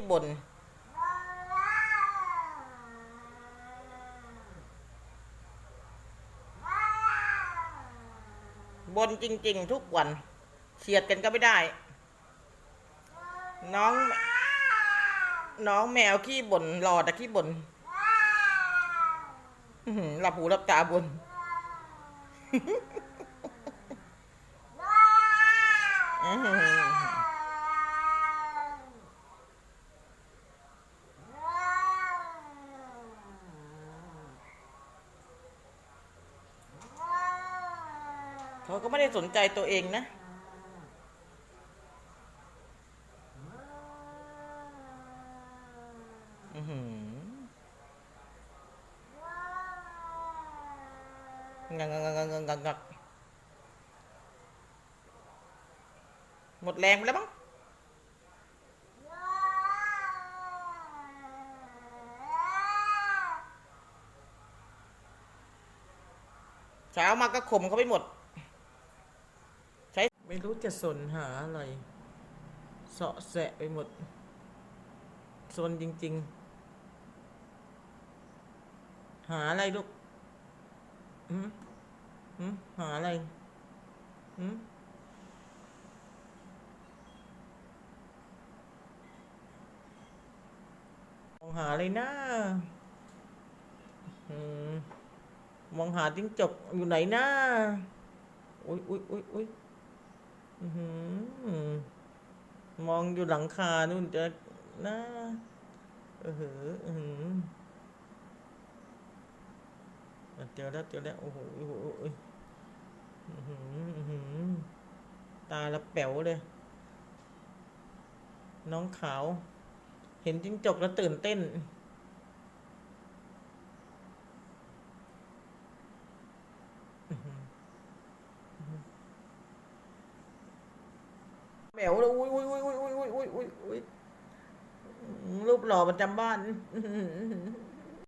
ขี้บ่นบ่นจริง ๆ ทุกวันเฉียดกันก็ไม่ได้ น้อง น้องแมวขี้บ่นรอแต่ขี้บ่นหลับหูหลับตาบ่นอหือ เขาก็ไม่ได้สนใจตัวเองนะ อือหืองักงักงักงักงักงักหมดแรงไปแล้วมั้งเช้ามาก็ข่มเขาไปหมด ใช้ไม่รู้จะสนหาอะไรเสาะแสะไปหมดสนจริง ๆ หาอะไรลูกอืมอืมหาอะไรอืมมองหาอะไรนะอืมมองหาจิ้งจกอยู่ไหนนะอุ้ยอุ้ยอุ้ยอุ้ย มองอยู่หลังคานู่นจะนะเออหืออือหือเจอแล้วเจอแล้วโอ้โหโอ้โหโอ้โหอื้อหืออเหือตาละแป๋วเลย น้องขาว เห็นจิ้งจกแล้วตื่นเต้น ป๋วเลยอุ้ยอุ้ยอุ้ยอุ้ยอุ้ยอุ้ยอุ้ยรูปหล่อประจำบ้าน